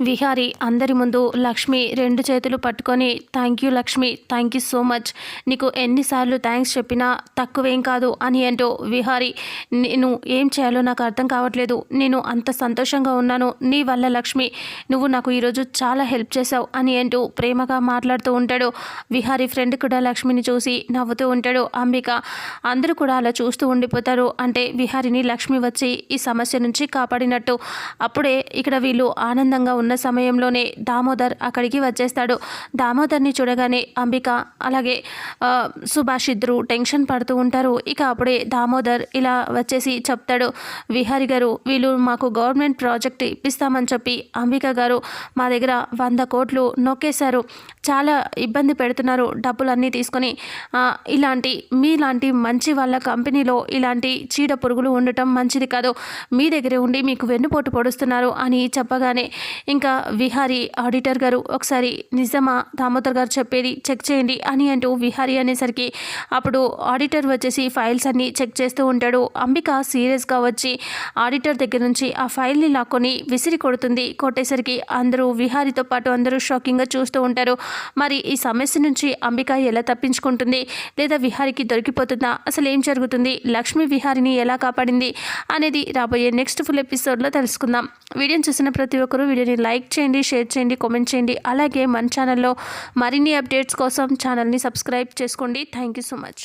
విహారి అందరి ముందు లక్ష్మి రెండు చేతులు పట్టుకొని thank you Lakshmi. Thank you so much నీకు ఎన్నిసార్లు థ్యాంక్స్ చెప్పినా తక్కువేం కాదు అని అంటూ విహారి నేను ఏం చేయాలో నాకు అర్థం కావట్లేదు. నేను అంత సంతోషంగా ఉన్నాను. నీ వల్ల లక్ష్మి నువ్వు నాకు ఈరోజు చాలా హెల్ప్ చేశావు అని అంటూ ప్రేమగా మాట్లాడుతూ ఉంటాడు. విహారి ఫ్రెండ్ కూడా లక్ష్మిని చూసి నవ్వుతూ ఉంటాడు. అంబిక అందరూ కూడా అలా చూస్తూ ఉండిపోతారు. అంటే విహారిని లక్ష్మి వచ్చి ఈ సమస్య నుంచి కాపాడినట్టు. అప్పుడే ఇక్కడ వీళ్ళు ఆనందంగా ఉన్న సమయంలోనే దామోదర్ అక్కడికి వచ్చేస్తాడు. దామోదర్ని చూడగానే అంబిక అలాగే సుభాష్ ఇద్దరు టెన్షన్ పడుతూ ఉంటారు. ఇక అప్పుడే దామోదర్ ఇలా వచ్చేసి చెప్తాడు విహారి గారు వీళ్ళు మాకు గవర్నమెంట్ ప్రాజెక్ట్ ఇప్పిస్తామని చెప్పి అంబిక గారు మా దగ్గర వంద కోట్లు నొక్కేశారు. చాలా ఇబ్బంది పెడుతున్నారు డబ్బులన్నీ తీసుకొని. ఇలాంటి మీలాంటి మంచి వాళ్ళ కంపెనీలో ఇలాంటి చీడ పురుగులు ఉండటం మంచిది కాదు. మీ దగ్గరే ఉండి మీకు వెన్నుపోటు పొడుస్తున్నారు అని చెప్పగానే ఇంకా విహారీ ఆడిటర్ గారు ఒకసారి నిజమా దామోదర్ గారు చెప్పేది చెక్ చేయండి అని అంటూ విహారీ అనేసరికి అప్పుడు ఆడిటర్ వచ్చేసి ఫైల్స్ అన్ని చెక్ చేస్తూ ఉంటాడు. అంబిక సీరియస్గా వచ్చి ఆడిటర్ దగ్గర నుంచి ఆ ఫైల్ని లాక్కొని విసిరి కొడుతుంది. కొట్టేసరికి అందరూ విహారీతో పాటు అందరూ షాకింగ్గా చూస్తూ ఉంటారు. మరి ఈ సమస్య నుంచి అంబిక ఎలా తప్పించుకుంటుంది? లేదా విహారికి దొరికిపోతుందా? అసలు ఏం జరుగుతుంది? లక్ష్మీ విహారిని ఎలా కాపాడింది? అనేది రాబోయే నెక్స్ట్ ఫుల్ ఎపిసోడ్లో తెలుసుకుందాం. వీడియోని చూసిన ప్రతి ఒక్కరూ వీడియోని లైక్ చేయండి షేర్ చేయండి కామెంట్ చేయండి. అలాగే మన ఛానల్లో మరిన్ని అప్డేట్స్ కోసం ఛానల్ని సబ్స్క్రైబ్ చేసుకోండి. Thank you so much